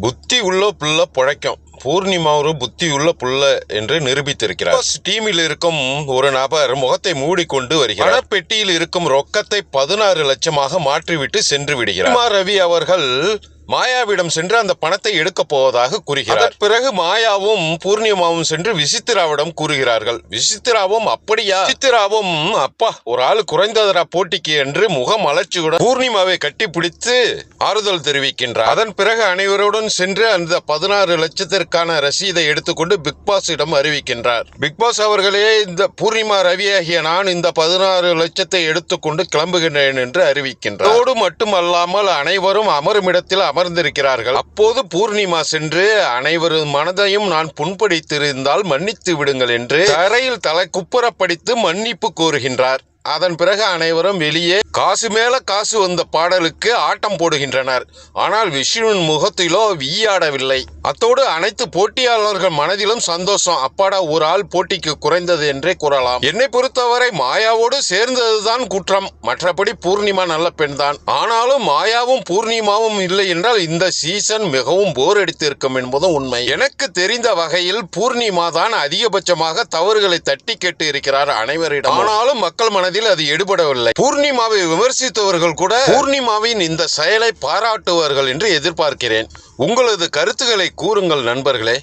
புத்தி உள்ள புள்ள புழைக்கும். பூர்ணிமா ஒரு புத்தி உள்ள புள்ள என்று நிரூபித்திருக்கிறார். டீமில் இருக்கும் ஒரு நபர் முகத்தை மூடிக்கொண்டு வருகிறார். பணப்பெட்டியில் இருக்கும் ரொக்கத்தை பதினாறு லட்சமாக மாற்றிவிட்டு சென்று விடுகிறார். ரவி அவர்கள் மாயாவிடம் சென்று அந்த பணத்தை எடுக்க போவதாக கூறுகிறார். பிறகு மாயாவும் பூர்ணிமாவும் சென்று விசித்திராவிடம் கூறுகிறார்கள். விசித்திராவும் அப்படியா? விசித்திராவும் அப்பா ஒரு ஆள் குறைந்ததரா போட்டிக்கு என்று முகம் அலர்ச்சியுடன் பூர்ணிமாவை கட்டிப்பிடித்து ஆறுதல் தெரிவிக்கின்றார். அதன் பிறகு அனைவருடன் சென்று அந்த பதினாறு லட்சத்திற்கான ரசீதை எடுத்துக்கொண்டு பிக் பாஸிடம் அறிவிக்கின்றார். பிக் பாஸ் அவர்களே இந்த பூர்ணிமா ரவி ஆகிய நான் இந்த பதினாறு லட்சத்தை எடுத்துக்கொண்டு கிளம்புகின்றேன் என்று அறிவிக்கின்றார். அதோடு மட்டுமல்லாமல் அனைவரும் அமரும் இடத்தில் அமர்ந்திருக்கிறார்கள். அப்போது பூர்ணிமா சென்று அனைவரும் மனதையும் நான் புண்படுத்தியிருந்தால் மன்னித்து விடுங்கள் என்று தரையில் தலை குப்புற படித்து மன்னிப்பு கோருகின்றார். அதன் பிறகு அனைவரும் வெளியே காசு மேல காசு வந்த பாடலுக்கு ஆட்டம் போடுகின்றனர். ஆனால் விஷ்ணுவின் முகத்திலோ வீயாடவில்லை. அத்தோடு அனைத்து போட்டியாளர்கள் மனதிலும் சந்தோஷம். அப்பாடா ஒரு ஆள் போட்டிக்கு குறைந்தது என்றே கூறலாம். என்னை பொறுத்தவரை மாயாவோடு சேர்ந்ததுதான் குற்றம். மற்றபடி பூர்ணிமா நல்ல பெண்தான். ஆனாலும் மாயாவும் பூர்ணிமாவும் இல்லை என்றால் இந்த சீசன் மிகவும் போர் அடித்திருக்கும் என்பதும் உண்மை. எனக்கு தெரிந்த வகையில் பூர்ணிமா தான் அதிகபட்சமாக தவறுகளை தட்டி கேட்டு இருக்கிறார் அனைவரிடம். ஆனாலும் மக்கள் மனதில் அது எடுபடவில்லை. பூர்ணிமாவை விமர்சித்தவர்கள் கூட பூர்ணிமாவின் இந்த செயலை பாராட்டுவார்கள் என்று எதிர்பார்க்கிறேன். உங்களது கருத்துக்களை கூறுங்கள் நண்பர்களே.